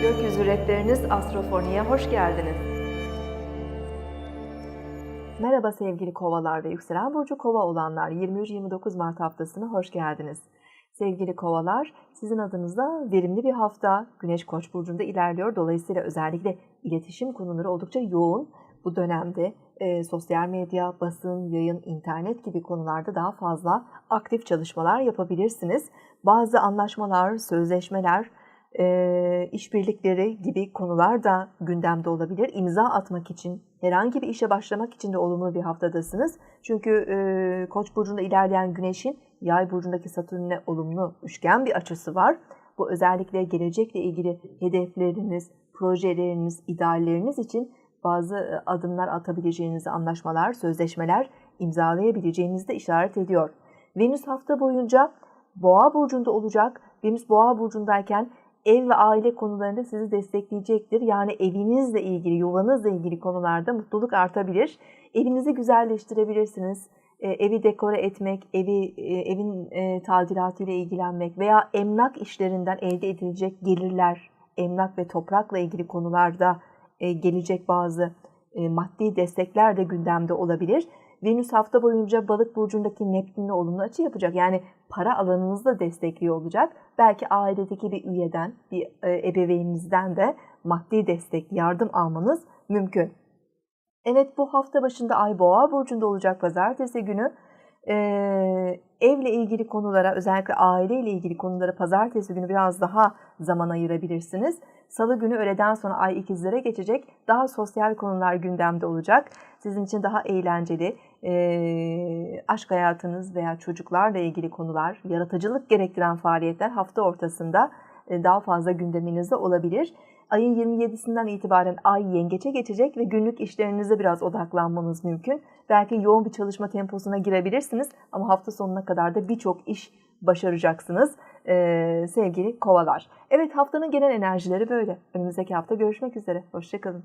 Hedefleriniz Astrofoni'ye hoş geldiniz. Merhaba sevgili kovalar ve yükselen burcu kova olanlar 23-29 Mart haftasına hoş geldiniz. Sevgili kovalar sizin adınıza verimli bir hafta Güneş Koç burcunda ilerliyor. Dolayısıyla özellikle iletişim konuları oldukça yoğun. Bu dönemde e, sosyal medya, basın, yayın, internet gibi konularda daha fazla aktif çalışmalar yapabilirsiniz. Bazı anlaşmalar, sözleşmeler, e, işbirlikleri gibi konular da gündemde olabilir. İmza atmak için, herhangi bir işe başlamak için de olumlu bir haftadasınız. Çünkü e, Koç burcunda ilerleyen Güneş'in Yay burcundaki Satürn'e olumlu üçgen bir açısı var. Bu özellikle gelecekle ilgili hedefleriniz, projeleriniz, idealleriniz için bazı adımlar atabileceğinizi, anlaşmalar, sözleşmeler imzalayabileceğinizi de işaret ediyor. Venüs hafta boyunca Boğa burcunda olacak. Venüs Boğa burcundayken ev ve aile konularında sizi destekleyecektir. Yani evinizle ilgili, yuvanızla ilgili konularda mutluluk artabilir. Evinizi güzelleştirebilirsiniz. E, evi dekore etmek, evi e, evin e, tadilatıyla ilgilenmek veya emlak işlerinden elde edilecek gelirler, emlak ve toprakla ilgili konularda e, gelecek bazı maddi destekler de gündemde olabilir. Venüs hafta boyunca balık burcundaki Neptün'le olumlu açı yapacak. Yani para alanınızı da destekliyor olacak. Belki ailedeki bir üyeden, bir e, ebeveyninizden de maddi destek, yardım almanız mümkün. Evet bu hafta başında Ay Boğa burcunda olacak pazartesi günü. Ee, evle ilgili konulara özellikle aileyle ilgili konulara pazartesi günü biraz daha zaman ayırabilirsiniz. Salı günü öğleden sonra ay ikizlere geçecek. Daha sosyal konular gündemde olacak. Sizin için daha eğlenceli e, aşk hayatınız veya çocuklarla ilgili konular, yaratıcılık gerektiren faaliyetler hafta ortasında e, daha fazla gündeminizde olabilir. Ayın 27'sinden itibaren ay yengeçe geçecek ve günlük işlerinize biraz odaklanmanız mümkün. Belki yoğun bir çalışma temposuna girebilirsiniz ama hafta sonuna kadar da birçok iş başaracaksınız ee, sevgili kovalar. Evet haftanın genel enerjileri böyle. Önümüzdeki hafta görüşmek üzere. Hoşçakalın.